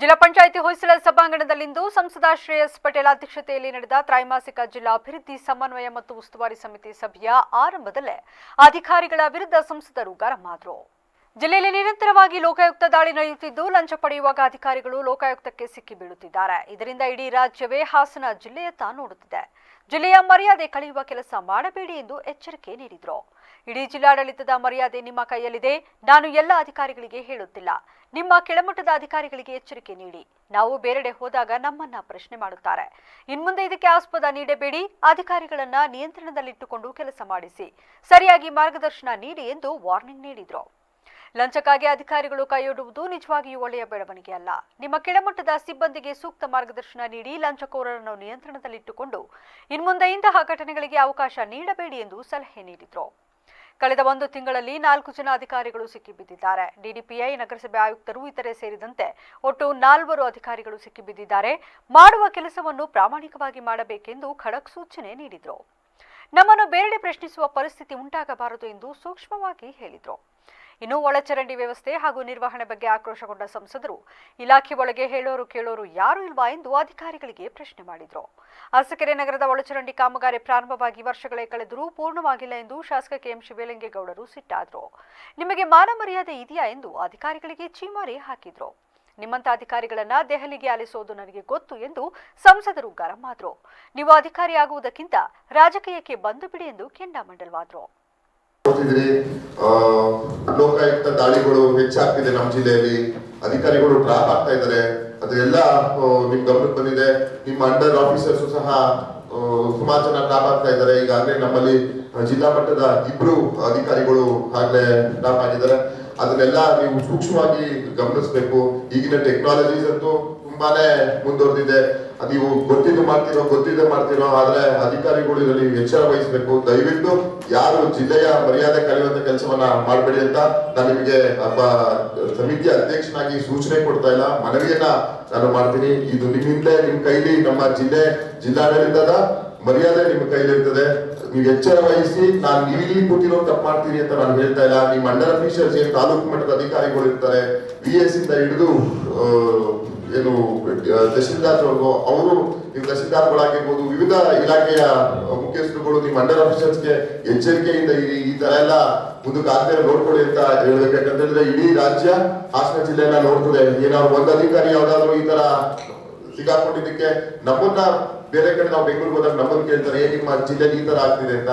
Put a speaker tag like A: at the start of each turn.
A: ಜಿಲ್ಲಾ ಪಂಚಾಯಿತಿ ಹೊಯ್ಸಳ ಸಭಾಂಗಣದಲ್ಲಿಂದು ಸಂಸದ ಶ್ರೇಯಸ್ ಪಟೇಲ್ ಅಧ್ಯಕ್ಷತೆಯಲ್ಲಿ ನಡೆದ ತ್ರೈಮಾಸಿಕ ಜಿಲ್ಲಾ ಅಭಿವೃದ್ಧಿ ಸಮನ್ವಯ ಮತ್ತು ಉಸ್ತುವಾರಿ ಸಮಿತಿ ಸಭೆಯ ಆರಂಭದಲ್ಲೇ ಅಧಿಕಾರಿಗಳ ವಿರುದ್ಧ ಸಂಸದರು ಗರಂ ಜಿಲ್ಲೆಯಲ್ಲಿ ನಿರಂತರವಾಗಿ ಲೋಕಾಯುಕ್ತ ದಾಳಿ ನಡೆಯುತ್ತಿದ್ದು, ಲಂಚ ಪಡೆಯುವಾಗ ಅಧಿಕಾರಿಗಳು ಲೋಕಾಯುಕ್ತಕ್ಕೆ ಸಿಕ್ಕಿ ಬೀಳುತ್ತಿದ್ದಾರೆ ಇದರಿಂದ ಇಡೀ ರಾಜ್ಯವೇ ಹಾಸನ ಜಿಲ್ಲೆಯತ್ತ ನೋಡುತ್ತಿದೆ. ಜಿಲ್ಲೆಯ ಮರ್ಯಾದೆ ಕಳೆಯುವ ಕೆಲಸ ಮಾಡಬೇಡಿ ಎಂದು ಎಚ್ಚರಿಕೆ ನೀಡಿದರು. ಇಡೀ ಜಿಲ್ಲಾಡಳಿತದ ಮರ್ಯಾದೆ ನಿಮ್ಮ ಕೈಯಲ್ಲಿದೆ. ನಾನು ಎಲ್ಲ ಅಧಿಕಾರಿಗಳಿಗೆ ಹೇಳುತ್ತಿಲ್ಲ. ನಿಮ್ಮ ಕೆಳಮಟ್ಟದ ಅಧಿಕಾರಿಗಳಿಗೆ ಎಚ್ಚರಿಕೆ ನೀಡಿ. ನಾವು ಬೇರೆಡೆ ಹೋದಾಗ ನಮ್ಮನ್ನ ಪ್ರಶ್ನೆ ಮಾಡುತ್ತಾರೆ. ಇನ್ಮುಂದೆ ಇದಕ್ಕೆ ಆಸ್ಪದ ನೀಡಬೇಡಿ. ಅಧಿಕಾರಿಗಳನ್ನ ನಿಯಂತ್ರಣದಲ್ಲಿಟ್ಟುಕೊಂಡು ಕೆಲಸ ಮಾಡಿಸಿ. ಸರಿಯಾಗಿ ಮಾರ್ಗದರ್ಶನ ನೀಡಿ ಎಂದು ವಾರ್ನಿಂಗ್ ನೀಡಿದರು. ಲಂಚಕ್ಕಾಗಿ ಅಧಿಕಾರಿಗಳು ಕೈಯೊಡುವುದು ನಿಜವಾಗಿಯೂ ಒಳ್ಳೆಯ ಬೆಳವಣಿಗೆ ಅಲ್ಲ ನಿಮ್ಮ ಕೆಳಮಟ್ಟದ ಸಿಬ್ಬಂದಿಗೆ ಸೂಕ್ತ ಮಾರ್ಗದರ್ಶನ ನೀಡಿ ಲಂಚಕೋರರನ್ನು ನಿಯಂತ್ರಣದಲ್ಲಿಟ್ಟುಕೊಂಡು ಇನ್ಮುಂದೆ ಇಂತಹ ಘಟನೆಗಳಿಗೆ ಅವಕಾಶ ನೀಡಬೇಡಿ ಎಂದು ಸಲಹೆ ನೀಡಿದರು. ಕಳೆದ ಒಂದು ತಿಂಗಳಲ್ಲಿ ನಾಲ್ಕು ಜನ ಅಧಿಕಾರಿಗಳು ಸಿಕ್ಕಿಬಿದ್ದಿದ್ದಾರೆ. ಡಿಡಿಪಿಐ, ನಗರಸಭೆ ಆಯುಕ್ತರು ಇತರೆ ಸೇರಿದಂತೆ ಒಟ್ಟು ನಾಲ್ವರು ಅಧಿಕಾರಿಗಳು ಸಿಕ್ಕಿಬಿದ್ದಿದ್ದಾರೆ. ಮಾಡುವ ಕೆಲಸವನ್ನು ಪ್ರಾಮಾಣಿಕವಾಗಿ ಮಾಡಬೇಕೆಂದು ಖಡಕ್ ಸೂಚನೆ ನೀಡಿದರು. ನಮ್ಮನ್ನು ಬೇರೆಡೆ ಪ್ರಶ್ನಿಸುವ ಪರಿಸ್ಥಿತಿ ಉಂಟಾಗಬಾರದು ಎಂದು ಸೂಕ್ಷ್ಮವಾಗಿ ಹೇಳಿದರು. ಇನ್ನು ಒಳಚರಂಡಿ ವ್ಯವಸ್ಥೆ ಹಾಗೂ ನಿರ್ವಹಣೆ ಬಗ್ಗೆ ಆಕ್ರೋಶಗೊಂಡ ಸಂಸದರು, ಇಲಾಖೆ ಒಳಗೆ ಹೇಳೋರು ಕೇಳೋರು ಯಾರು ಇಲ್ವಾ ಎಂದು ಅಧಿಕಾರಿಗಳಿಗೆ ಪ್ರಶ್ನೆ ಮಾಡಿದರು. ಅರಸಕೆರೆ ನಗರದ ಒಳಚರಂಡಿ ಕಾಮಗಾರಿ ಪ್ರಾರಂಭವಾಗಿ ವರ್ಷಗಳೇ ಕಳೆದರೂ ಪೂರ್ಣವಾಗಿಲ್ಲ ಎಂದು ಶಾಸಕ ಕೆಎಂ ಶಿವಲಿಂಗೇಗೌಡರು ಸಿಟ್ಟಾದರು. ನಿಮಗೆ ಮಾನ ಮರ್ಯಾದೆ ಇದೆಯಾ ಎಂದು ಅಧಿಕಾರಿಗಳಿಗೆ ಚೀಮಾರಿ ಹಾಕಿದ್ರು. ನಿಮ್ಮಂತ ಅಧಿಕಾರಿಗಳನ್ನ ದೆಹಲಿಗೆ ಆಲಿಸೋದು ನನಗೆ ಗೊತ್ತು ಎಂದು ಸಂಸದರು ಗರಂ ಆದ್ರು. ನೀವು ಅಧಿಕಾರಿಯಾಗುವುದಕ್ಕಿಂತ ರಾಜಕೀಯಕ್ಕೆ ಬಂದು ಬಿಡಿ ಎಂದು ಕೆಂಡಾಮಂಡಲವಾದ್ರು.
B: ನೋಡ್ತಿದ್ರಿ ಲೋಕಾಯುಕ್ತ ದಾಳಿಗಳು ಹೆಚ್ಚಾಗ್ತಿದೆ ನಮ್ಮ ಜಿಲ್ಲೆಯಲ್ಲಿ. ಅಧಿಕಾರಿಗಳು ಡ್ರಾಪ್ ಆಗ್ತಾ ಇದ್ದಾರೆ. ಅದೆಲ್ಲ ನಿಮ್ ಗಮನಕ್ಕೆ ಬಂದಿದೆ. ನಿಮ್ಮ ಅಂಡರ್ ಆಫೀಸರ್ಸ್ ಸಹ ಸುಮಾರು ಜನ ಡ್ರಾಪ್ ಆಗ್ತಾ ಇದ್ದಾರೆ. ಈಗಾಗಲೇ ನಮ್ಮಲ್ಲಿ ಜಿಲ್ಲಾ ಮಟ್ಟದ ಇಬ್ರು ಅಧಿಕಾರಿಗಳು ಆಗ್ಲೇ ಸ್ಟಾಪ್ ಆಗಿದ್ದಾರೆ. ಅದನ್ನೆಲ್ಲ ನೀವು ಸೂಕ್ಷ್ಮವಾಗಿ ಗಮನಿಸಬೇಕು. ಈಗಿನ ಟೆಕ್ನಾಲಜೀಸ್ ಅಂತೂ ತುಂಬಾನೇ ಮುಂದುವರೆದಿದೆ. ಅದು ನೀವು ಗೊತ್ತಿದ್ದು ಮಾಡ್ತಿರೋ ಗೊತ್ತಿದ್ದೆ ಮಾಡ್ತಿರೋ, ಆದ್ರೆ ಅಧಿಕಾರಿಗಳು ಇದರಲ್ಲಿ ಎಚ್ಚರ ವಹಿಸಬೇಕು. ದಯವಿಟ್ಟು ಯಾರು ಜಿಲ್ಲೆಯ ಮರ್ಯಾದೆ ಕಳೆಯುವಂತ ಕೆಲಸವನ್ನ ಮಾಡಬೇಡಿ ಅಂತ ನಾನು ನಿಮಗೆ ಒಬ್ಬ ಸಮಿತಿ ಅಧ್ಯಕ್ಷನಾಗಿ ಸೂಚನೆ ಕೊಡ್ತಾ ಇಲ್ಲ. ಮನವಿಯನ್ನ ನಾನು ಮಾಡ್ತೀನಿ. ಇದು ನಿಮ್ಮಿಂದ, ನಿಮ್ ಕೈಲಿ ನಮ್ಮ ಜಿಲ್ಲೆ ಜಿಲ್ಲಾಡಳಿತದ ಮರ್ಯಾದೆ ನಿಮ್ಮ ಕೈಲಿರ್ತದೆ. ನೀವು ಎಚ್ಚರ ವಹಿಸಿ, ನಾನು ನೀವು ಇಲ್ಲಿ ಕೂತಿರೋ ತಪ್ಪು ಮಾಡ್ತೀರಿ ಅಂತ ನಾನು ಹೇಳ್ತಾ ಇಲ್ಲ. ನಿಮ್ಮ ಅಂಡರ್ ಅಫೀಷಿಯಲ್ಸ್ ಏನು ತಾಲೂಕು ಮಟ್ಟದ ಅಧಿಕಾರಿಗಳು ಇರ್ತಾರೆ ವಿ ಎಸ್ ಇಂದ ಹಿಡಿದು ಏನು ತಹಸೀಲ್ದಾರ್ವರೆಗೂ ಅವರು ನೀವು ತಹಶೀಲ್ದಾರ್ಗಳಾಗಿರ್ಬೋದು, ವಿವಿಧ ಇಲಾಖೆಯ ಮುಖ್ಯಸ್ಥರುಗಳು ನಿಮ್ಮ ಅಂಡರ್ ಅಫೀಷಿಯಲ್ಸ್ಗೆ ಎಚ್ಚರಿಕೆಯಿಂದ ಈ ಈ ತರ ಎಲ್ಲ ಒಂದು ಆಗ್ದೇ ನೋಡ್ಕೊಳ್ಳಿ ಅಂತ ಹೇಳ್ಬೇಕು ಯಾಕಂತಂದ್ರೆ ಇಡೀ ರಾಜ್ಯ, ಹಾಸನ ಜಿಲ್ಲೆಯನ್ನ ನೋಡ್ತದೆ. ಏನಾದ್ರು ಒಂದು ಅಧಿಕಾರಿ ಯಾವ್ದಾದ್ರು ಈ ತರ ಸಿಗಾಕೊಂಡಿದ್ದಕ್ಕೆ ನಮ್ಮನ್ನ ಬೇರೆ ಕಡೆ ನಾವು ಬೆಂಗಳೂರಿಗೆ ಹೋದಾಗ ನಮ್ಮನ್ನು ಕೇಳ್ತಾರೆ ನಿಮ್ಮ ಜಿಲ್ಲೆಗೆ ಈ ತರ ಆಗ್ತಿದೆ ಅಂತ.